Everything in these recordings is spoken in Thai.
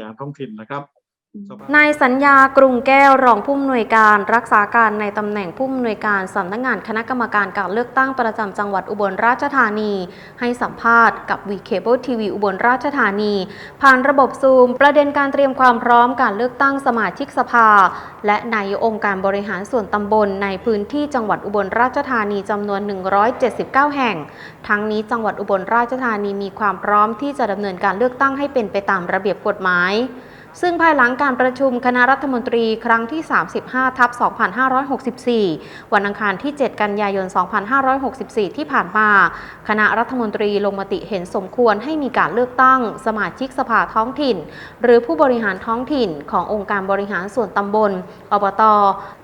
ริหารท้องถิ่นนะครับ นายสัญญากรุงแก้วรองผู้อำนวยการรักษาการในตำแหน่งผู้อำนวยการสำนักงานคณะกรรมการการเลือกตั้งประจำจังหวัดอุบลราชธานี ให้สัมภาษณ์กับวีเคเบิลทีวีอุบลราชธานี ผ่านระบบซูม ประเด็นการเตรียมความพร้อมการเลือกตั้งสมาชิกสภา และนายองค์การบริหารส่วนตำบลในพื้นที่จังหวัดอุบลราชธานีจำนวน 179 แห่ง ทั้งนี้จังหวัดอุบลราชธานีมีความพร้อมที่จะดำเนินการเลือกตั้งให้เป็นไปตามระเบียบกฎหมาย ซึ่งภายหลังการประชุมคณะรัฐมนตรีครั้งที่ 35 ทับ 2564 วันอังคารที่ 7 กันยายน 2564 ที่ผ่านมา คณะรัฐมนตรีลงมติเห็นสมควรให้มีการเลือกตั้ง สมาชิกสภาท้องถิ่น หรือผู้บริหารท้องถิ่นขององค์การบริหารส่วนตำบล อบต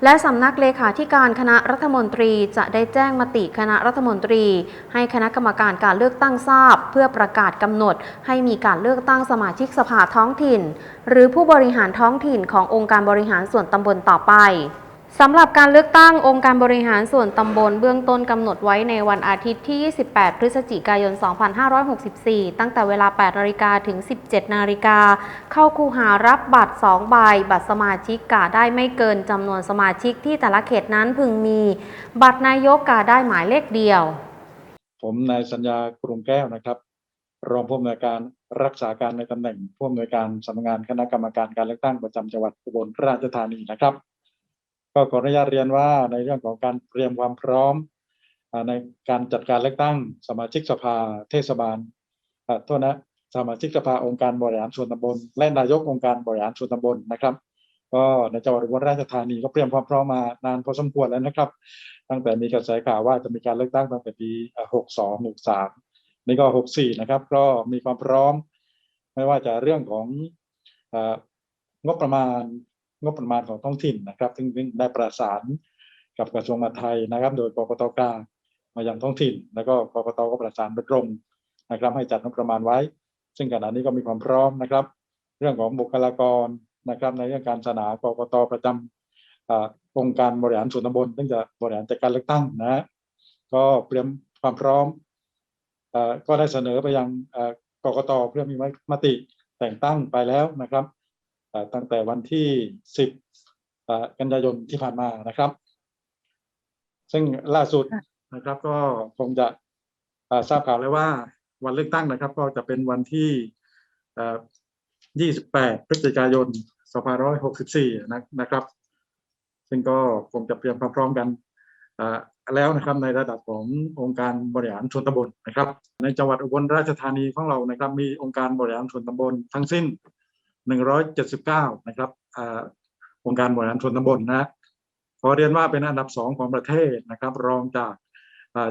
และสำนักเลขาธิการคณะรัฐมนตรีจะได้แจ้งมติคณะรัฐมนตรี ให้คณะกรรมการการเลือกตั้งทราบ เพื่อประกาศกำหนดให้มีการเลือกตั้งสมาชิกสภาท้องถิ่นหรืรือผู้บริหารท้องถิ่นขององค์การบริหารส่วนตำบลต่อไปสำหรับการเลือกตั้งองค์การบริหารส่วนตำบลเบื้องต้นกำหนดไว้ในวันอาทิตย์ที่ 28 พฤศจิกายน 2564 ตั้งแต่เวลา 8 นาฬิกาถึง 17 นาฬิกา เข้าคูหารับบัตร 2 ใบ บัตรสมาชิกกาได้ไม่เกินจำนวนสมาชิกที่แต่ละเขตนั้นพึงมี บัตรนายกกาได้หมายเลขเดียว ผมนายสัญญากรุงแก้วนะครับ รองผู้อำนวยการ รักษาการในตำแหน่งผู้อำนวยการสำนักงานคณะกรรมการการเลือกตั้งประจำจังหวัดอุบลราชธานีนะครับ ก็ขออนุญาตเรียนว่าในเรื่องของการเตรียมความพร้อมในการจัดการเลือกตั้งสมาชิกสภาเทศบาลโทษนะสมาชิกสภาองค์การบริหารส่วนตำบลและนายกองค์การบริหารส่วนตำบลนะครับ ก็ในจังหวัดอุบลราชธานีก็เตรียมความพร้อมมานานพอสมควรแล้วนะครับ ตั้งแต่มีกระแสข่าวว่าจะมีการเลือกตั้งตั้งแต่ปี 62 63 นี่ก็64นะครับ ก็มีความพร้อม ไม่ว่าจะเรื่องของอ่องบประมาณงบประมาณของท้องถิ่นนะครับซึ่งซึ่งได้ประสานกับกระทรวงมหาดไทยนะครับ โดยกกตกลางมายังท้องถิ่น แล้วก็กกตก็ประสานโดยตรงนะครับ ให้จัดงบประมาณไว้ ซึ่งขณะนี้ก็มีความพร้อมนะครับ เรื่องของบุคลากรนะครับ ในเรื่องการสนากกตประจำอ่าองค์การบริหารส่วนตำบลซึ่งจะบริหารจัดการเลือกตั้งนะ ก็เตรียมความพร้อม ก็ได้เสนอไปยังเอ่อกกตเพื่อมีมติแต่งตั้งไปแล้วนะครับเอ่อตั้งแต่วันที่ 10เอ่อกันยายนที่ผ่านมานะครับ ซึ่งล่าสุดนะครับก็คงจะเอ่อทราบข่าวเลยว่าวันเลือกตั้งนะครับ ก็จะเป็นวันที่เอ่อ28 พฤศจิกายน 2564นะนะครับ ซึ่งก็คงจะเตรียมความพร้อมกันอ่า แล้วนะครับในระดับขององค์การบริหารส่วนตำบลนะครับ ในจังหวัดอุบลราชธานีของเรานะครับ มีองค์การบริหารส่วนตำบลทั้งสิ้น 179 นะครับอองค์การบริหารส่วนตำบลนะขอเรียนว่าเป็นอันดับสองของประเทศนะครับ รองจาก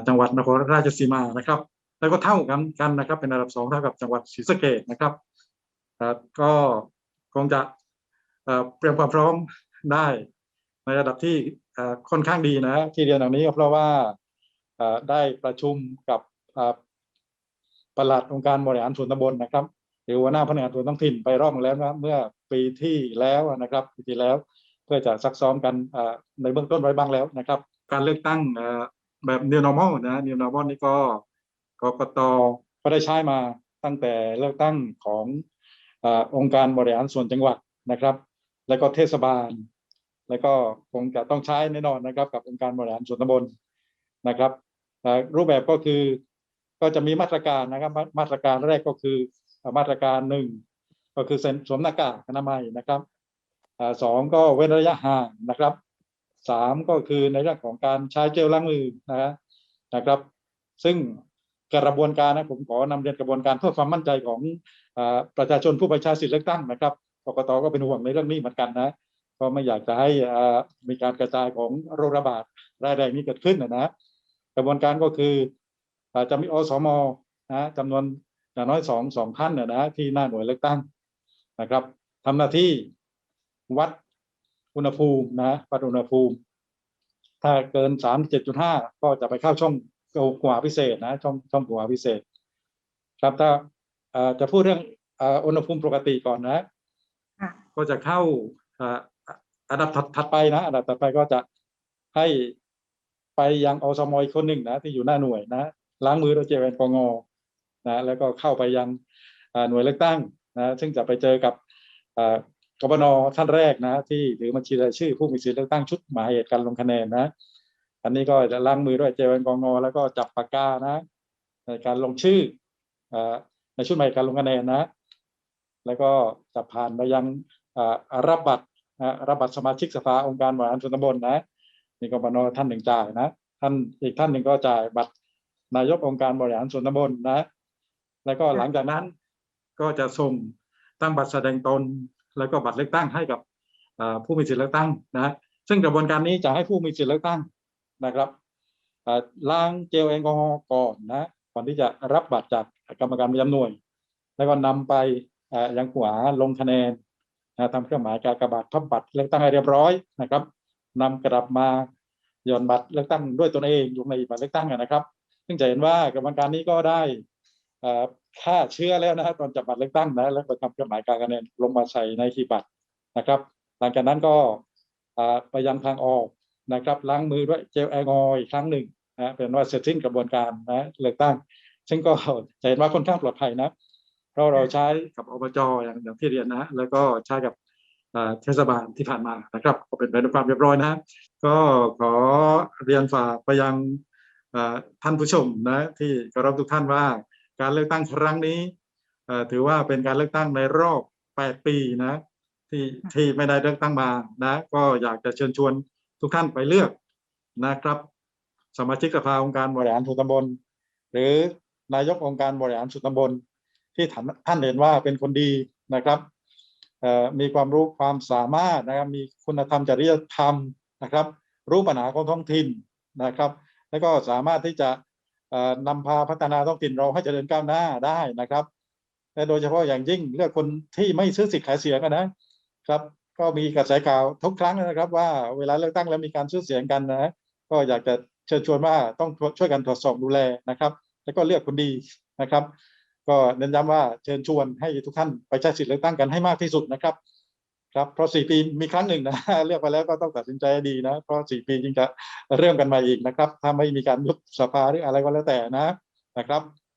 จังหวัดนครราชสีมานะครับ แล้วก็เท่ากันกันนะครับ เป็นอันดับสองเท่ากับจังหวัดศรีสะเกษนะครับก็คงจะเตรียมความพร้อมได้ในระดับที่ ค่อนข้างดีนะที่เรียนอย่างนี้ก็เพราะว่าได้ประชุมกับเอ่อปลัดองค์การบริหารส่วนตำบลนะครับ หรือหัวหน้าพนักงานส่วนท้องถิ่นไปรอบแล้วนะเมื่อปีที่แล้วนะครับปีที่แล้วเพื่อจะซักซ้อมกันในเบื้องต้นไว้บ้างแล้วนะครับ การเลือกตั้งแบบ new normal นะ new normal นี่ก็กกตก็ได้ใช้มาตั้งแต่เลือกตั้งของออองค์การบริหารส่วนจังหวัดนะครับ แล้วก็เทศบาล แล้วก็คงจะต้องใช้แน่นอนนะครับกับองค์การบริหารส่วนตำบลนะครับรูปแบบก็คือก็จะมีมาตรการนะครับมาตรการแรกก็คือมาตรการหนึ่งก็คือสวมหน้ากากอนามัยนะครับสองก็เว้นระยะห่างนะครับสามก็คือในเรื่องของการใช้เจลล้างมือนะนะครับ ซึ่งกระบวนการนะผมขอนำเรียนกระบวนการเพื่อความมั่นใจของอประชาชนผู้ไปใช้สิทธิเลือกตั้งนะครับกกตก็เป็นห่วงในเรื่องนี้เหมือนกันนะ ก็ไม่อยากจะให้อ่ามีการกระจายของโรคระบาดรายแรงนี้เกิดขึ้นนะนะกระบวนการก็คืออาจะมีอสมนะจำนวนอย่างน้อยสองสองท่านนะนะที่หน้าหน่วยเลือกตั้งนะครับทำหน้าที่วัดอุณหภูมินะวัดอุณหภูมิ ถ้าเกินสามเจ็ดจุดห้าก็จะไปเข้าช่องหัวพิเศษนะช่องช่องหัวพิเศษ ครับถ้าอ่าจะพูดเรื่องอ่าอุณหภูมิปกติก่อนนะค่ะก็จะเข้า อันดับถัดถดไปนะอันดับถัดไปก็จะให้ไปยังอสมอีกคนหนึ่งนะ ที่อยู่หน้าหน่วยนะล้างมือด้วยเจลแอลกอฮอล์นะแล้วก็เข้าไปยังหน่วยเลือกตั้งนะซึ่งจะไปเจอกับกบนท่านแรกนะ ที่ถือบัญชีรายชื่อผู้มีสิทธิเลือกตั้งชุดหมายเหตุการลงคะแนนนะ อันนี้ก็จะล้างมือด้วยเจลแอลกอฮอล์แล้วก็จับปากกานะในการลงชื่ออในชุดหมายเหตการลงคะแนนนะ แล้วก็จะผ่านไปยังอ่อรับบัตร รับบัตรสมาชิกสภาองค์การบริหารส่วนตำบลนะนี่กบนท่านหนึ่งจ่ายนะท่านอีกท่านหนึ่งก็จ่ายบัตรนายกองค์การบริหารส่วนตำบลนะ แล้วก็หลังจากนั้นก็จะส่งตั้งบัตรแสดงตน แล้วก็บัตรเลือกตั้งให้กับเอ่อผู้มีสิทธิเลือกตั้งนะซึ่งกระบวนการนี้จะให้ผู้มีสิทธิเลือกตั้งนะครับเอ่อล้างเจลแอลกอฮอล์ก่อนนะก่อนที่จะรับบัตรจากกรรมการประจำหน่วย แล้วก็นำไปเอ่อยังหัวลงคะแนนนะ ทำเครื่องหมายการกระบาทพับบัตรเลือกตั้งให้เรียบร้อยนะครับนำกลับมาหย่อนบัตรเลือกตั้งด้วยตนเองลงในบัตรเลือกตั้งนะครับ ซึ่งจะเห็นว่ากระบวนการนี้ก็ได้เอ่าเชื้อแล้วนะตอนจับบัตรเลือกตั้งนะแล้วไปทำเครื่องหมายการคะแนนลงมาใส่ในหีบบัตรนะครับ หลังจากนั้นก็ไปยังทางออกนะครับล้างมือด้วยเจลแอลกอฮอล์อีกครั้งหนึ่งนะเป็นว่าเสร็จสิ้นกระบวนการนะเลือกตั้ง ซึ่งก็จะเห็นว่าค่อนข้างปลอดภัยนะ เพราะเราใช้กับอบจอย่างอย่างที่เรียนนะ แล้วก็ใช้กับเอ่อเทศบาลที่ผ่านมานะครับก็เป็นไปด้วยความเรียบร้อยนะก็ขอเรียนฝากไปยังเอ่อท่านผู้ชมนะที่เคารพทุกท่านว่า การเลือกตั้งครั้งนี้เอ่อถือว่าเป็นการเลือกตั้งในรอบ 8 ปีนะที่ที่ไม่ได้เลือกตั้งมานะ ก็อยากจะเชิญชวนทุกท่านไปเลือกนะครับ สมาชิกสภาองค์การบริหารส่วนตำบล หรือนายกองค์การบริหารส่วนตำบล ที่ท่านเห็นว่าเป็นคนดีนะครับมีความรู้ความสามารถนะครับมีคุณธรรมจริยธรรมนะครับ รู้ปัญหาของท้องถิ่นนะครับ แล้วก็สามารถที่จะเอ่อนำพาพัฒนาท้องถิ่นเราให้เจริญก้าวหน้าได้นะครับและโดยเฉพาะอย่างยิ่งเลือกคนที่ไม่ซื้อสิทธิ์ขายเสียงกันนะครับ ก็มีกระแสข่าวทุกครั้งนะครับ ว่าเวลาเลือกตั้งแล้วมีการซื้อเสียงกันนะก็อยากจะเชิญชวนว่าต้องช่วยกันตรวจสอบดูแลนะครับ แล้วก็เลือกคนดีนะครับ ก็เน้นย้ำว่าเชิญชวนให้ทุกท่านไปใช้สิทธิ์เลือกตั้งกันให้มากที่สุดนะครับครับเพราะสี่ปีมีครั้งหนึ่งนะเลือกไปแล้วก็ต้องตัดสินใจดีนะ เพราะสี่ปีจึงจะเริ่มกันมาอีกนะครับ ถ้าไม่มีการยุบสภาหรืออะไรก็แล้วแต่นะนะครับ